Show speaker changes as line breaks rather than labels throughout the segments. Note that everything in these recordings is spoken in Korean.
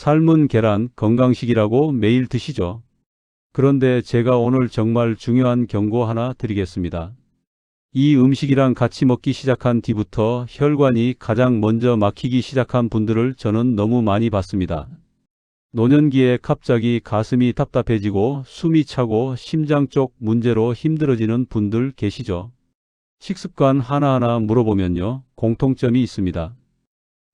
삶은 계란 건강식이라고 매일 드시죠. 그런데 제가 오늘 정말 중요한 경고 하나 드리겠습니다. 이 음식이랑 같이 먹기 시작한 뒤부터 혈관이 가장 먼저 막히기 시작한 분들을 저는 너무 많이 봤습니다. 노년기에 갑자기 가슴이 답답해지고 숨이 차고 심장 쪽 문제로 힘들어지는 분들 계시죠? 식습관 하나하나 물어보면요, 공통점이 있습니다.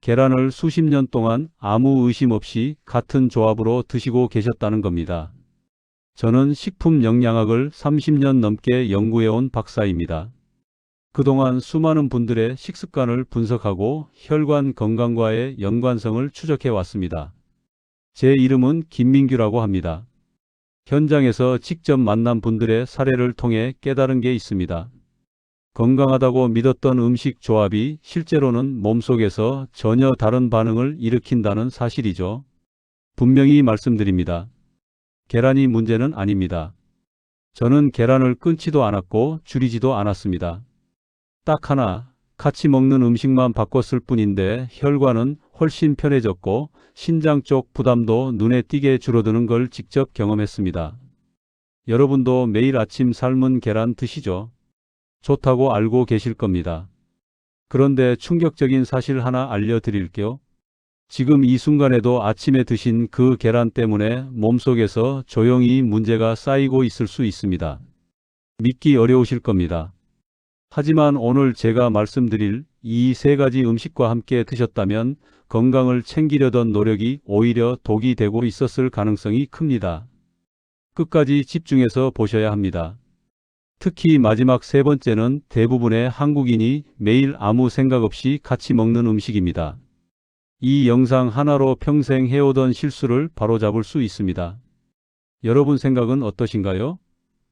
계란을 수십 년 동안 아무 의심 없이 같은 조합으로 드시고 계셨다는 겁니다. 저는 식품 영양학을 30년 넘게 연구해온 박사입니다. 그동안 수많은 분들의 식습관을 분석하고 혈관 건강과의 연관성을 추적해 왔습니다. 제 이름은 김민규라고 합니다. 현장에서 직접 만난 분들의 사례를 통해 깨달은 게 있습니다. 건강하다고 믿었던 음식 조합이 실제로는 몸속에서 전혀 다른 반응을 일으킨다는 사실이죠. 분명히 말씀드립니다. 계란이 문제는 아닙니다. 저는 계란을 끊지도 않았고 줄이지도 않았습니다. 딱 하나, 같이 먹는 음식만 바꿨을 뿐인데 혈관은 훨씬 편해졌고 신장 쪽 부담도 눈에 띄게 줄어드는 걸 직접 경험했습니다. 여러분도 매일 아침 삶은 계란 드시죠? 좋다고 알고 계실 겁니다. 그런데 충격적인 사실 하나 알려드릴게요. 지금 이 순간에도 아침에 드신 그 계란 때문에 몸속에서 조용히 문제가 쌓이고 있을 수 있습니다. 믿기 어려우실 겁니다. 하지만 오늘 제가 말씀드릴 이 세 가지 음식과 함께 드셨다면 건강을 챙기려던 노력이 오히려 독이 되고 있었을 가능성이 큽니다. 끝까지 집중해서 보셔야 합니다. 특히 마지막 세 번째는 대부분의 한국인이 매일 아무 생각 없이 같이 먹는 음식입니다. 이 영상 하나로 평생 해오던 실수를 바로잡을 수 있습니다. 여러분 생각은 어떠신가요?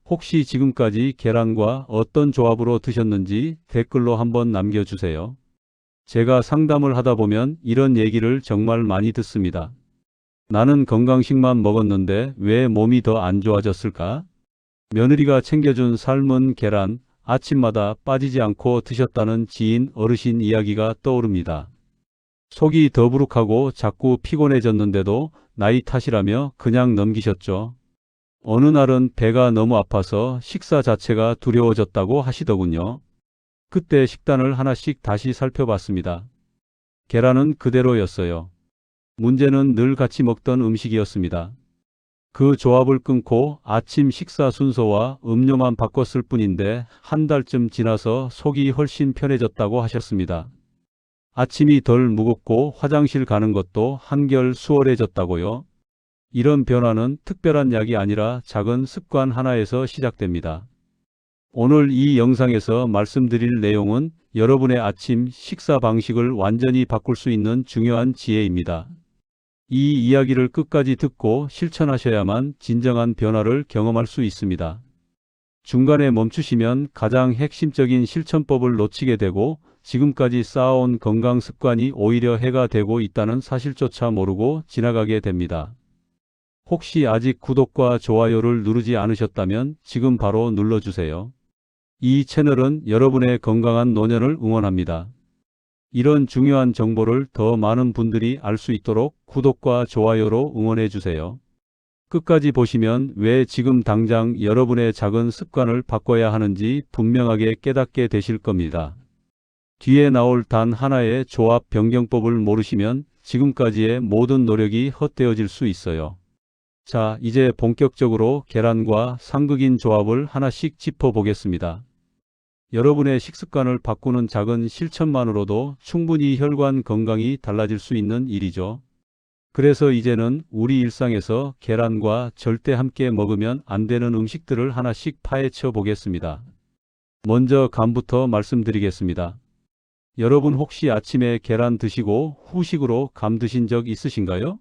혹시 지금까지 계란과 어떤 조합으로 드셨는지 댓글로 한번 남겨주세요. 제가 상담을 하다 보면 이런 얘기를 정말 많이 듣습니다. 나는 건강식만 먹었는데 왜 몸이 더 안 좋아졌을까? 며느리가 챙겨준 삶은 계란, 아침마다 빠지지 않고 드셨다는 지인 어르신 이야기가 떠오릅니다. 속이 더부룩하고 자꾸 피곤해졌는데도 나이 탓이라며 그냥 넘기셨죠. 어느 날은 배가 너무 아파서 식사 자체가 두려워졌다고 하시더군요. 그때 식단을 하나씩 다시 살펴봤습니다. 계란은 그대로였어요. 문제는 늘 같이 먹던 음식이었습니다. 그 조합을 끊고 아침 식사 순서와 음료만 바꿨을 뿐인데 한 달쯤 지나서 속이 훨씬 편해졌다고 하셨습니다. 아침이 덜 무겁고 화장실 가는 것도 한결 수월해졌다고요. 이런 변화는 특별한 약이 아니라 작은 습관 하나에서 시작됩니다. 오늘 이 영상에서 말씀드릴 내용은 여러분의 아침 식사 방식을 완전히 바꿀 수 있는 중요한 지혜입니다. 이 이야기를 끝까지 듣고 실천하셔야만 진정한 변화를 경험할 수 있습니다. 중간에 멈추시면 가장 핵심적인 실천법을 놓치게 되고 지금까지 쌓아온 건강 습관이 오히려 해가 되고 있다는 사실조차 모르고 지나가게 됩니다. 혹시 아직 구독과 좋아요를 누르지 않으셨다면 지금 바로 눌러주세요. 이 채널은 여러분의 건강한 노년을 응원합니다. 이런 중요한 정보를 더 많은 분들이 알 수 있도록 구독과 좋아요로 응원해 주세요. 끝까지 보시면 왜 지금 당장 여러분의 작은 습관을 바꿔야 하는지 분명하게 깨닫게 되실 겁니다. 뒤에 나올 단 하나의 조합 변경법을 모르시면 지금까지의 모든 노력이 헛되어질 수 있어요. 자, 이제 본격적으로 계란과 상극인 조합을 하나씩 짚어보겠습니다. 여러분의 식습관을 바꾸는 작은 실천만으로도 충분히 혈관 건강이 달라질 수 있는 일이죠. 그래서 이제는 우리 일상에서 계란과 절대 함께 먹으면 안 되는 음식들을 하나씩 파헤쳐 보겠습니다. 먼저 감부터 말씀드리겠습니다. 여러분 혹시 아침에 계란 드시고 후식으로 감 드신 적 있으신가요?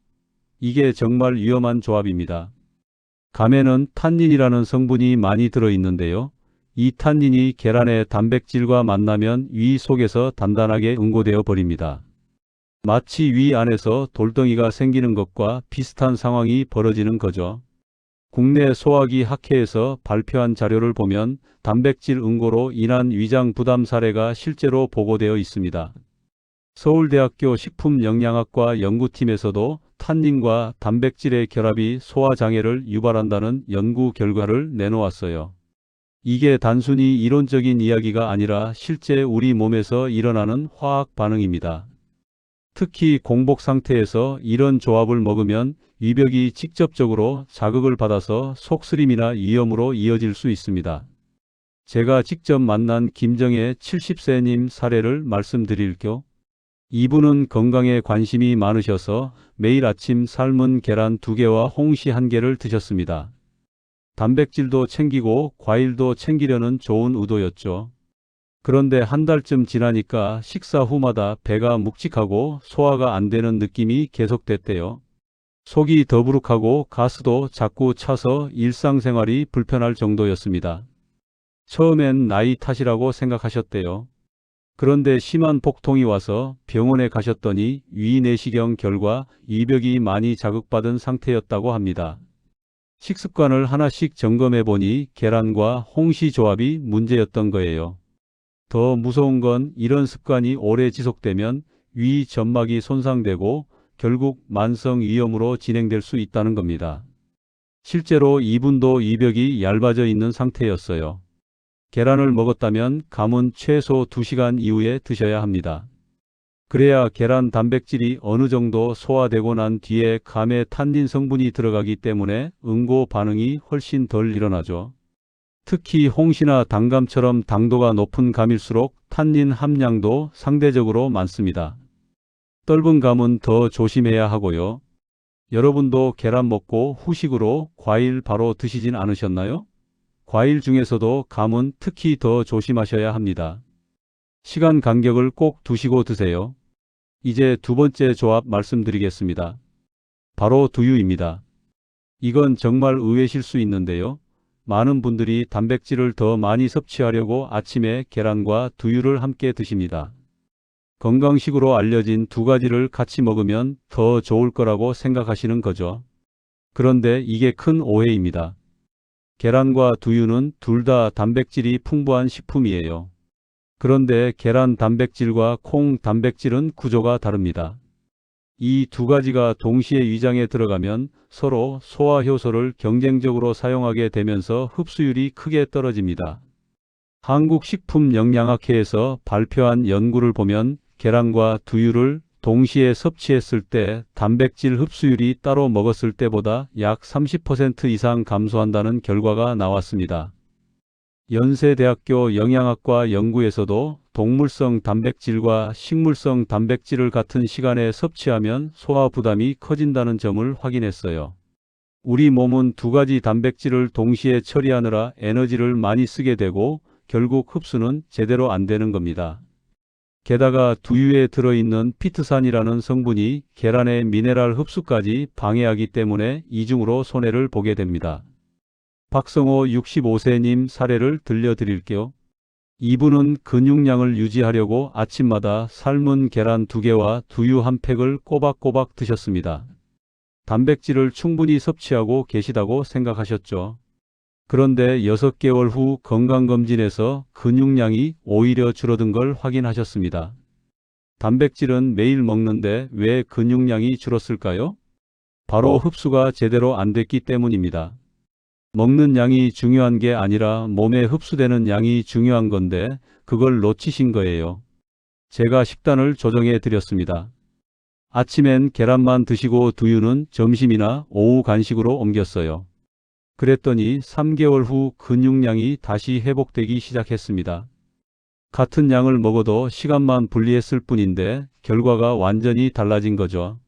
이게 정말 위험한 조합입니다. 감에는 탄닌이라는 성분이 많이 들어있는데요. 이 탄닌이 계란의 단백질과 만나면 위 속에서 단단하게 응고되어 버립니다. 마치 위 안에서 돌덩이가 생기는 것과 비슷한 상황이 벌어지는 거죠. 국내 소화기 학회에서 발표한 자료를 보면 단백질 응고로 인한 위장 부담 사례가 실제로 보고되어 있습니다. 서울대학교 식품영양학과 연구팀에서도 탄닌과 단백질의 결합이 소화장애를 유발한다는 연구 결과를 내놓았어요. 이게 단순히 이론적인 이야기가 아니라 실제 우리 몸에서 일어나는 화학 반응입니다. 특히 공복 상태에서 이런 조합을 먹으면 위벽이 직접적으로 자극을 받아서 속쓰림이나 위염으로 이어질 수 있습니다. 제가 직접 만난 김정혜 70세님 사례를 말씀드릴게요. 이분은 건강에 관심이 많으셔서 매일 아침 삶은 계란 2개와 홍시 1개를 드셨습니다. 단백질도 챙기고 과일도 챙기려는 좋은 의도였죠. 그런데 한 달쯤 지나니까 식사 후마다 배가 묵직하고 소화가 안 되는 느낌이 계속됐대요. 속이 더부룩하고 가스도 자꾸 차서 일상생활이 불편할 정도였습니다. 처음엔 나이 탓이라고 생각하셨대요. 그런데 심한 복통이 와서 병원에 가셨더니 위내시경 결과 이벽이 많이 자극받은 상태였다고 합니다. 식습관을 하나씩 점검해 보니 계란과 홍시 조합이 문제였던 거예요. 더 무서운 건 이런 습관이 오래 지속되면 위 점막이 손상되고 결국 만성 위염으로 진행될 수 있다는 겁니다. 실제로 이분도 이벽이 얇아져 있는 상태였어요. 계란을 먹었다면 감은 최소 2시간 이후에 드셔야 합니다. 그래야 계란 단백질이 어느 정도 소화되고 난 뒤에 감에 탄닌 성분이 들어가기 때문에 응고 반응이 훨씬 덜 일어나죠. 특히 홍시나 당감처럼 당도가 높은 감일수록 탄닌 함량도 상대적으로 많습니다. 떫은 감은 더 조심해야 하고요. 여러분도 계란 먹고 후식으로 과일 바로 드시진 않으셨나요? 과일 중에서도 감은 특히 더 조심하셔야 합니다. 시간 간격을 꼭 두시고 드세요. 이제 두 번째 조합 말씀드리겠습니다. 바로 두유입니다. 이건 정말 의외실 수 있는데요. 많은 분들이 단백질을 더 많이 섭취하려고 아침에 계란과 두유를 함께 드십니다. 건강식으로 알려진 두 가지를 같이 먹으면 더 좋을 거라고 생각하시는 거죠. 그런데 이게 큰 오해입니다. 계란과 두유는 둘 다 단백질이 풍부한 식품이에요. 그런데 계란 단백질과 콩 단백질은 구조가 다릅니다. 이 두 가지가 동시에 위장에 들어가면 서로 소화 효소를 경쟁적으로 사용하게 되면서 흡수율이 크게 떨어집니다. 한국식품영양학회에서 발표한 연구를 보면 계란과 두유를 동시에 섭취했을 때 단백질 흡수율이 따로 먹었을 때보다 약 30% 이상 감소한다는 결과가 나왔습니다. 연세대학교 영양학과 연구에서도 동물성 단백질과 식물성 단백질을 같은 시간에 섭취하면 소화 부담이 커진다는 점을 확인했어요. 우리 몸은 두 가지 단백질을 동시에 처리하느라 에너지를 많이 쓰게 되고 결국 흡수는 제대로 안 되는 겁니다. 게다가 두유에 들어있는 피트산이라는 성분이 계란의 미네랄 흡수까지 방해하기 때문에 이중으로 손해를 보게 됩니다. 박성호 65세님 사례를 들려드릴게요. 이분은 근육량을 유지하려고 아침마다 삶은 계란 2개와 두유 한 팩을 꼬박꼬박 드셨습니다. 단백질을 충분히 섭취하고 계시다고 생각하셨죠. 그런데 6개월 후 건강검진에서 근육량이 오히려 줄어든 걸 확인하셨습니다. 단백질은 매일 먹는데 왜 근육량이 줄었을까요? 바로 흡수가 제대로 안 됐기 때문입니다. 먹는 양이 중요한 게 아니라 몸에 흡수되는 양이 중요한 건데 그걸 놓치신 거예요. 제가 식단을 조정해 드렸습니다. 아침엔 계란만 드시고 두유는 점심이나 오후 간식으로 옮겼어요. 그랬더니 3개월 후 근육량이 다시 회복되기 시작했습니다. 같은 양을 먹어도 시간만 분리했을 뿐인데 결과가 완전히 달라진 거죠.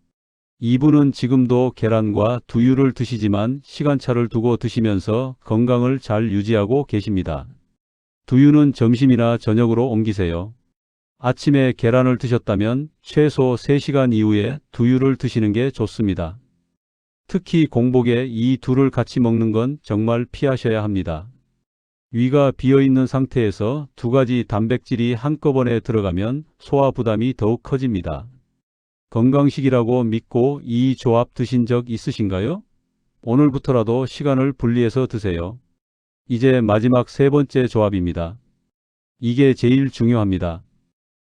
이분은 지금도 계란과 두유를 드시지만 시간차를 두고 드시면서 건강을 잘 유지하고 계십니다. 두유는 점심이나 저녁으로 옮기세요. 아침에 계란을 드셨다면 최소 3시간 이후에 두유를 드시는 게 좋습니다. 특히 공복에 이 둘을 같이 먹는 건 정말 피하셔야 합니다. 위가 비어있는 상태에서 두 가지 단백질이 한꺼번에 들어가면 소화 부담이 더욱 커집니다. 건강식이라고 믿고 이 조합 드신 적 있으신가요? 오늘부터라도 시간을 분리해서 드세요. 이제 마지막 세 번째 조합입니다. 이게 제일 중요합니다.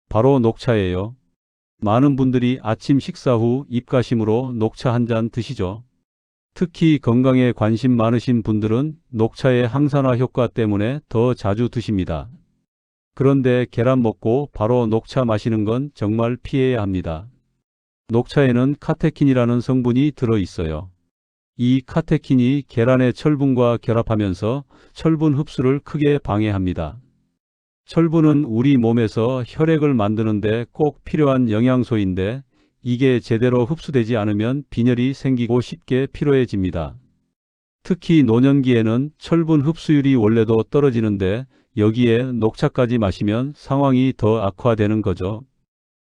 바로 녹차예요. 많은 분들이 아침 식사 후 입가심으로 녹차 한 잔 드시죠. 특히 건강에 관심 많으신 분들은 녹차의 항산화 효과 때문에 더 자주 드십니다. 그런데 계란 먹고 바로 녹차 마시는 건 정말 피해야 합니다. 녹차에는 카테킨이라는 성분이 들어 있어요. 이 카테킨이 계란의 철분과 결합하면서 철분 흡수를 크게 방해합니다. 철분은 우리 몸에서 혈액을 만드는데 꼭 필요한 영양소인데 이게 제대로 흡수되지 않으면 빈혈이 생기고 쉽게 피로해집니다. 특히 노년기에는 철분 흡수율이 원래도 떨어지는데 여기에 녹차까지 마시면 상황이 더 악화되는 거죠.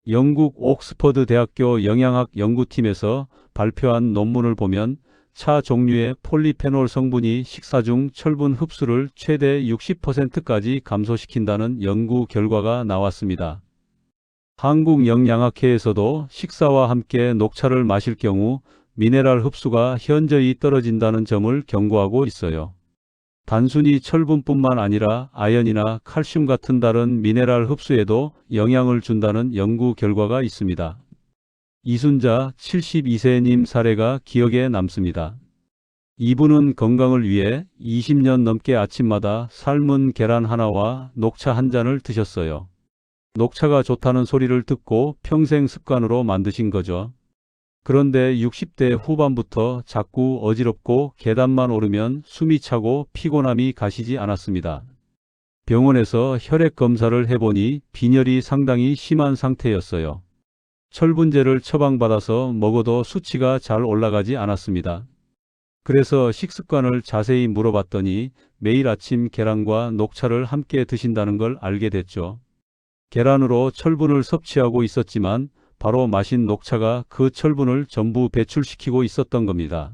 영국 옥스퍼드 대학교 영양학 연구팀에서 발표한 논문을 보면 차 종류의 폴리페놀 성분이 식사 중 철분 흡수를 최대 60%까지 감소시킨다는 연구 결과가 나왔습니다. 한국영양학회에서도 식사와 함께 녹차를 마실 경우 미네랄 흡수가 현저히 떨어진다는 점을 경고하고 있어요. 단순히 철분뿐만 아니라 아연이나 칼슘 같은 다른 미네랄 흡수에도 영향을 준다는 연구 결과가 있습니다. 이순자 72세님 사례가 기억에 남습니다. 이분은 건강을 위해 20년 넘게 아침마다 삶은 계란 하나와 녹차 한 잔을 드셨어요. 녹차가 좋다는 소리를 듣고 평생 습관으로 만드신 거죠. 그런데 60대 후반부터 자꾸 어지럽고 계단만 오르면 숨이 차고 피곤함이 가시지 않았습니다. 병원에서 혈액 검사를 해보니 빈혈이 상당히 심한 상태였어요. 철분제를 처방받아서 먹어도 수치가 잘 올라가지 않았습니다. 그래서 식습관을 자세히 물어봤더니 매일 아침 계란과 녹차를 함께 드신다는 걸 알게 됐죠. 계란으로 철분을 섭취하고 있었지만 바로 마신 녹차가 그 철분을 전부 배출시키고 있었던 겁니다.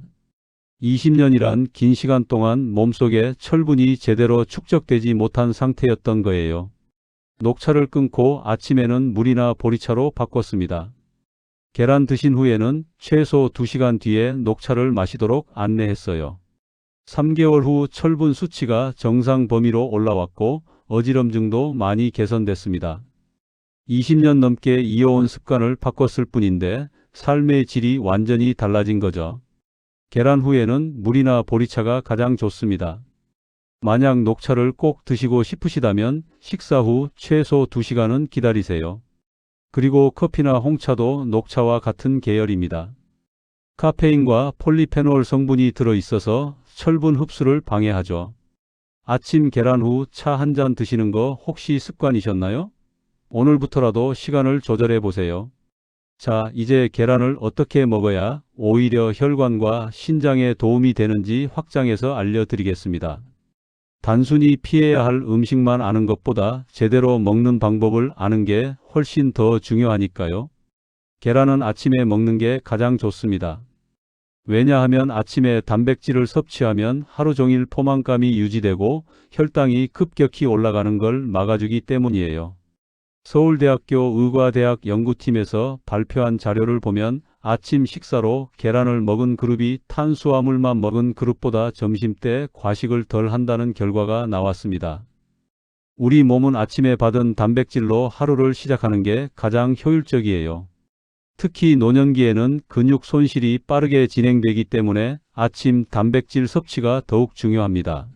20년이란 긴 시간 동안 몸속에 철분이 제대로 축적되지 못한 상태였던 거예요. 녹차를 끊고 아침에는 물이나 보리차로 바꿨습니다. 계란 드신 후에는 최소 2시간 뒤에 녹차를 마시도록 안내했어요. 3개월 후 철분 수치가 정상 범위로 올라왔고 어지럼증도 많이 개선됐습니다. 20년 넘게 이어온 습관을 바꿨을 뿐인데 삶의 질이 완전히 달라진 거죠. 계란 후에는 물이나 보리차가 가장 좋습니다. 만약 녹차를 꼭 드시고 싶으시다면 식사 후 최소 2시간은 기다리세요. 그리고 커피나 홍차도 녹차와 같은 계열입니다. 카페인과 폴리페놀 성분이 들어있어서 철분 흡수를 방해하죠. 아침 계란 후 차 한 잔 드시는 거 혹시 습관이셨나요? 오늘부터라도 시간을 조절해 보세요. 자, 이제 계란을 어떻게 먹어야 오히려 혈관과 신장에 도움이 되는지 확장해서 알려드리겠습니다. 단순히 피해야 할 음식만 아는 것보다 제대로 먹는 방법을 아는 게 훨씬 더 중요하니까요. 계란은 아침에 먹는 게 가장 좋습니다. 왜냐하면 아침에 단백질을 섭취하면 하루 종일 포만감이 유지되고 혈당이 급격히 올라가는 걸 막아주기 때문이에요. 서울대학교 의과대학 연구팀에서 발표한 자료를 보면 아침 식사로 계란을 먹은 그룹이 탄수화물만 먹은 그룹보다 점심때 과식을 덜 한다는 결과가 나왔습니다. 우리 몸은 아침에 받은 단백질로 하루를 시작하는 게 가장 효율적이에요. 특히 노년기에는 근육 손실이 빠르게 진행되기 때문에 아침 단백질 섭취가 더욱 중요합니다.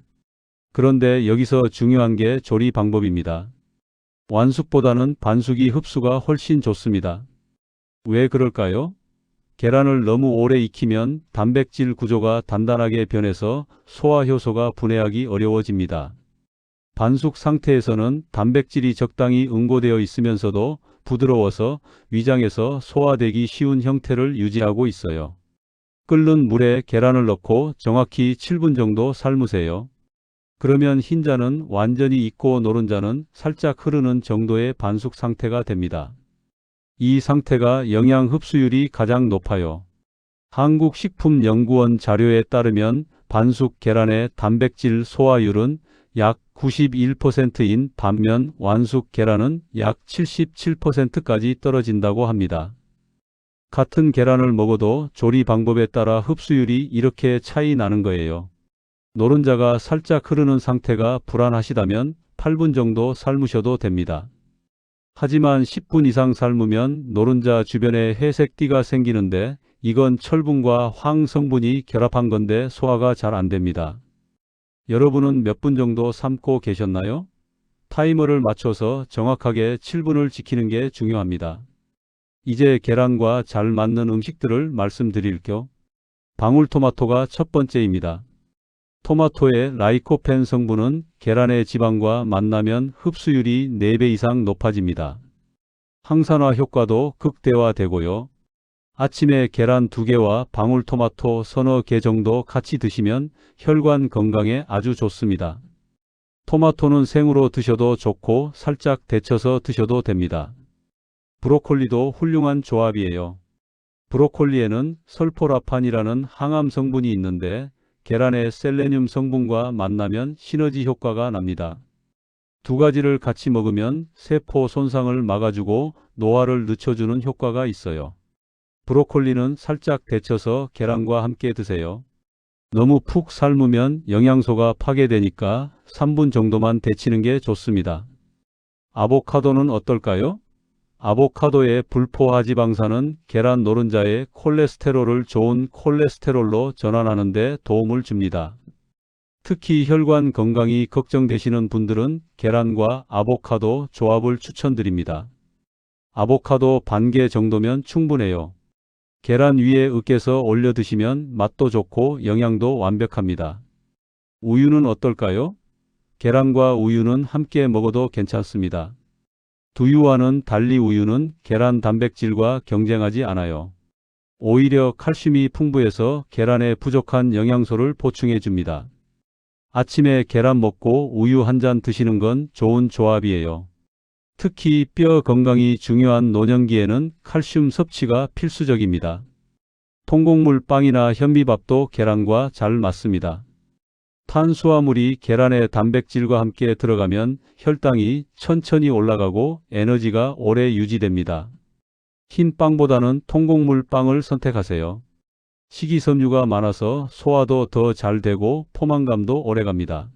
그런데 여기서 중요한 게 조리 방법입니다. 완숙보다는 반숙이 흡수가 훨씬 좋습니다. 왜 그럴까요? 계란을 너무 오래 익히면 단백질 구조가 단단하게 변해서 소화 효소가 분해하기 어려워집니다. 반숙 상태에서는 단백질이 적당히 응고되어 있으면서도 부드러워서 위장에서 소화되기 쉬운 형태를 유지하고 있어요. 끓는 물에 계란을 넣고 정확히 7분 정도 삶으세요. 그러면 흰자는 완전히 익고 노른자는 살짝 흐르는 정도의 반숙 상태가 됩니다. 이 상태가 영양 흡수율이 가장 높아요. 한국식품연구원 자료에 따르면 반숙 계란의 단백질 소화율은 약 91%인 반면 완숙 계란은 약 77%까지 떨어진다고 합니다. 같은 계란을 먹어도 조리 방법에 따라 흡수율이 이렇게 차이 나는 거예요. 노른자가 살짝 흐르는 상태가 불안하시다면 8분 정도 삶으셔도 됩니다. 하지만 10분 이상 삶으면 노른자 주변에 회색 띠가 생기는데 이건 철분과 황 성분이 결합한 건데 소화가 잘 안 됩니다. 여러분은 몇 분 정도 삶고 계셨나요? 타이머를 맞춰서 정확하게 7분을 지키는 게 중요합니다. 이제 계란과 잘 맞는 음식들을 말씀드릴게요. 방울토마토가 첫 번째입니다. 토마토의 라이코펜 성분은 계란의 지방과 만나면 흡수율이 4배 이상 높아집니다. 항산화 효과도 극대화되고요. 아침에 계란 2개와 방울토마토 서너 개 정도 같이 드시면 혈관 건강에 아주 좋습니다. 토마토는 생으로 드셔도 좋고 살짝 데쳐서 드셔도 됩니다. 브로콜리도 훌륭한 조합이에요. 브로콜리에는 설포라판이라는 항암 성분이 있는데 계란의 셀레늄 성분과 만나면 시너지 효과가 납니다. 두 가지를 같이 먹으면 세포 손상을 막아주고 노화를 늦춰주는 효과가 있어요. 브로콜리는 살짝 데쳐서 계란과 함께 드세요. 너무 푹 삶으면 영양소가 파괴되니까 3분 정도만 데치는 게 좋습니다. 아보카도는 어떨까요? 아보카도의 불포화 지방산은 계란 노른자의 콜레스테롤을 좋은 콜레스테롤로 전환하는 데 도움을 줍니다. 특히 혈관 건강이 걱정되시는 분들은 계란과 아보카도 조합을 추천드립니다. 아보카도 반 개 정도면 충분해요. 계란 위에 으깨서 올려 드시면 맛도 좋고 영양도 완벽합니다. 우유는 어떨까요? 계란과 우유는 함께 먹어도 괜찮습니다. 두유와는 달리 우유는 계란 단백질과 경쟁하지 않아요. 오히려 칼슘이 풍부해서 계란에 부족한 영양소를 보충해 줍니다. 아침에 계란 먹고 우유 한 잔 드시는 건 좋은 조합이에요. 특히 뼈 건강이 중요한 노년기에는 칼슘 섭취가 필수적입니다. 통곡물 빵이나 현미밥도 계란과 잘 맞습니다. 탄수화물이 계란의 단백질과 함께 들어가면 혈당이 천천히 올라가고 에너지가 오래 유지됩니다. 흰 빵보다는 통곡물 빵을 선택하세요. 식이섬유가 많아서 소화도 더 잘 되고 포만감도 오래갑니다.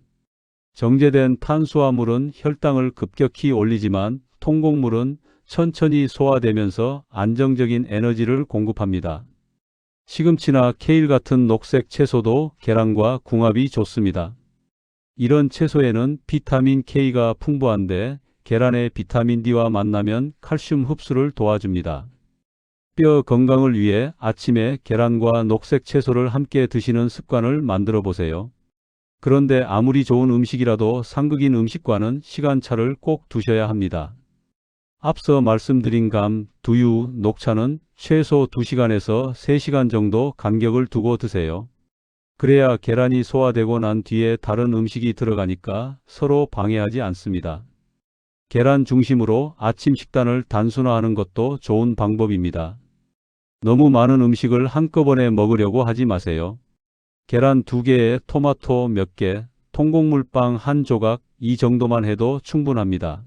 정제된 탄수화물은 혈당을 급격히 올리지만 통곡물은 천천히 소화되면서 안정적인 에너지를 공급합니다. 시금치나 케일 같은 녹색 채소도 계란과 궁합이 좋습니다. 이런 채소에는 비타민 K가 풍부한데 계란의 비타민 D와 만나면 칼슘 흡수를 도와줍니다. 뼈 건강을 위해 아침에 계란과 녹색 채소를 함께 드시는 습관을 만들어 보세요. 그런데 아무리 좋은 음식이라도 상극인 음식과는 시간차를 꼭 두셔야 합니다. 앞서 말씀드린 감, 두유, 녹차는 최소 2시간에서 3시간 정도 간격을 두고 드세요. 그래야 계란이 소화되고 난 뒤에 다른 음식이 들어가니까 서로 방해하지 않습니다. 계란 중심으로 아침 식단을 단순화하는 것도 좋은 방법입니다. 너무 많은 음식을 한꺼번에 먹으려고 하지 마세요. 계란 2개에 토마토 몇 개, 통곡물빵 한 조각 이 정도만 해도 충분합니다.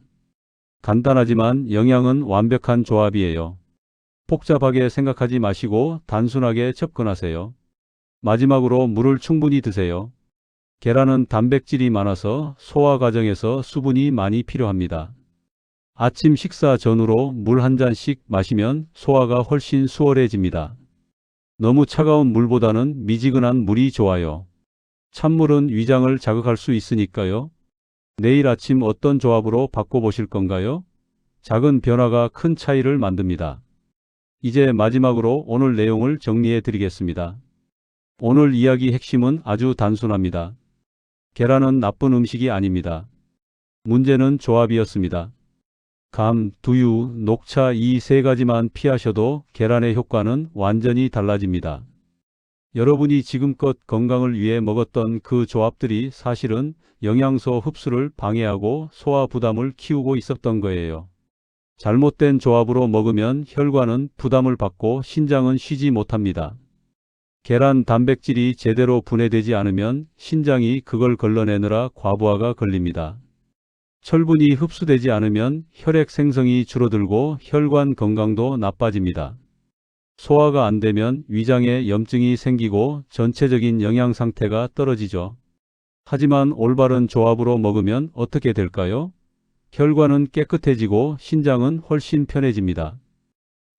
간단하지만 영양은 완벽한 조합이에요. 복잡하게 생각하지 마시고 단순하게 접근하세요. 마지막으로 물을 충분히 드세요. 계란은 단백질이 많아서 소화 과정에서 수분이 많이 필요합니다. 아침 식사 전후로 물 한 잔씩 마시면 소화가 훨씬 수월해집니다. 너무 차가운 물보다는 미지근한 물이 좋아요. 찬물은 위장을 자극할 수 있으니까요. 내일 아침 어떤 조합으로 바꿔보실 건가요? 작은 변화가 큰 차이를 만듭니다. 이제 마지막으로 오늘 내용을 정리해 드리겠습니다. 오늘 이야기 핵심은 아주 단순합니다. 계란은 나쁜 음식이 아닙니다. 문제는 조합이었습니다. 감, 두유, 녹차 이 세 가지만 피하셔도 계란의 효과는 완전히 달라집니다. 여러분이 지금껏 건강을 위해 먹었던 그 조합들이 사실은 영양소 흡수를 방해하고 소화 부담을 키우고 있었던 거예요. 잘못된 조합으로 먹으면 혈관은 부담을 받고 신장은 쉬지 못합니다. 계란 단백질이 제대로 분해되지 않으면 신장이 그걸 걸러내느라 과부하가 걸립니다. 철분이 흡수되지 않으면 혈액 생성이 줄어들고 혈관 건강도 나빠집니다. 소화가 안 되면 위장에 염증이 생기고 전체적인 영양 상태가 떨어지죠. 하지만 올바른 조합으로 먹으면 어떻게 될까요? 혈관은 깨끗해지고 신장은 훨씬 편해집니다.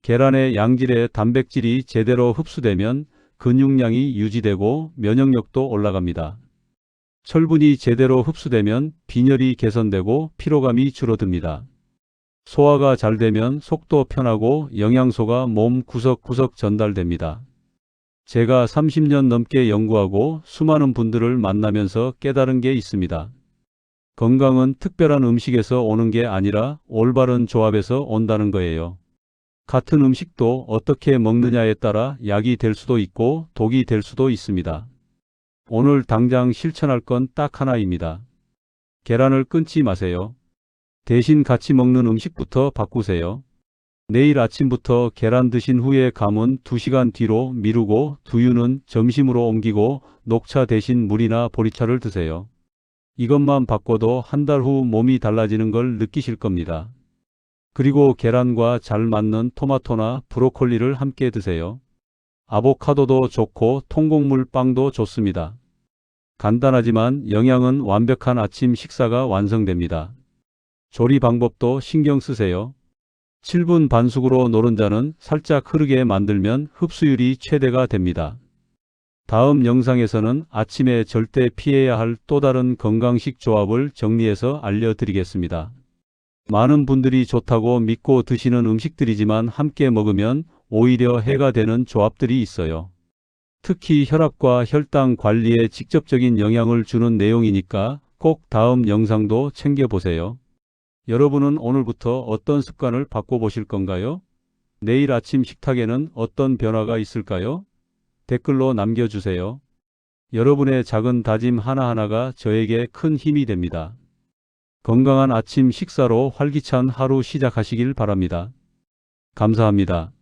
계란의 양질의 단백질이 제대로 흡수되면 근육량이 유지되고 면역력도 올라갑니다. 철분이 제대로 흡수되면 빈혈이 개선되고 피로감이 줄어듭니다. 소화가 잘 되면 속도 편하고 영양소가 몸 구석구석 전달됩니다. 제가 30년 넘게 연구하고 수많은 분들을 만나면서 깨달은 게 있습니다. 건강은 특별한 음식에서 오는 게 아니라 올바른 조합에서 온다는 거예요. 같은 음식도 어떻게 먹느냐에 따라 약이 될 수도 있고 독이 될 수도 있습니다. 오늘 당장 실천할 건 딱 하나입니다. 계란을 끊지 마세요. 대신 같이 먹는 음식부터 바꾸세요. 내일 아침부터 계란 드신 후에 감은 2시간 뒤로 미루고 두유는 점심으로 옮기고 녹차 대신 물이나 보리차를 드세요. 이것만 바꿔도 한 달 후 몸이 달라지는 걸 느끼실 겁니다. 그리고 계란과 잘 맞는 토마토나 브로콜리를 함께 드세요. 아보카도도 좋고 통곡물 빵도 좋습니다. 간단하지만 영양은 완벽한 아침 식사가 완성됩니다. 조리 방법도 신경 쓰세요. 7분 반숙으로 노른자는 살짝 흐르게 만들면 흡수율이 최대가 됩니다. 다음 영상에서는 아침에 절대 피해야 할 또 다른 건강식 조합을 정리해서 알려드리겠습니다. 많은 분들이 좋다고 믿고 드시는 음식들이지만 함께 먹으면 오히려 해가 되는 조합들이 있어요. 특히 혈압과 혈당 관리에 직접적인 영향을 주는 내용이니까 꼭 다음 영상도 챙겨보세요. 여러분은 오늘부터 어떤 습관을 바꿔보실 건가요? 내일 아침 식탁에는 어떤 변화가 있을까요? 댓글로 남겨주세요. 여러분의 작은 다짐 하나하나가 저에게 큰 힘이 됩니다. 건강한 아침 식사로 활기찬 하루 시작하시길 바랍니다. 감사합니다.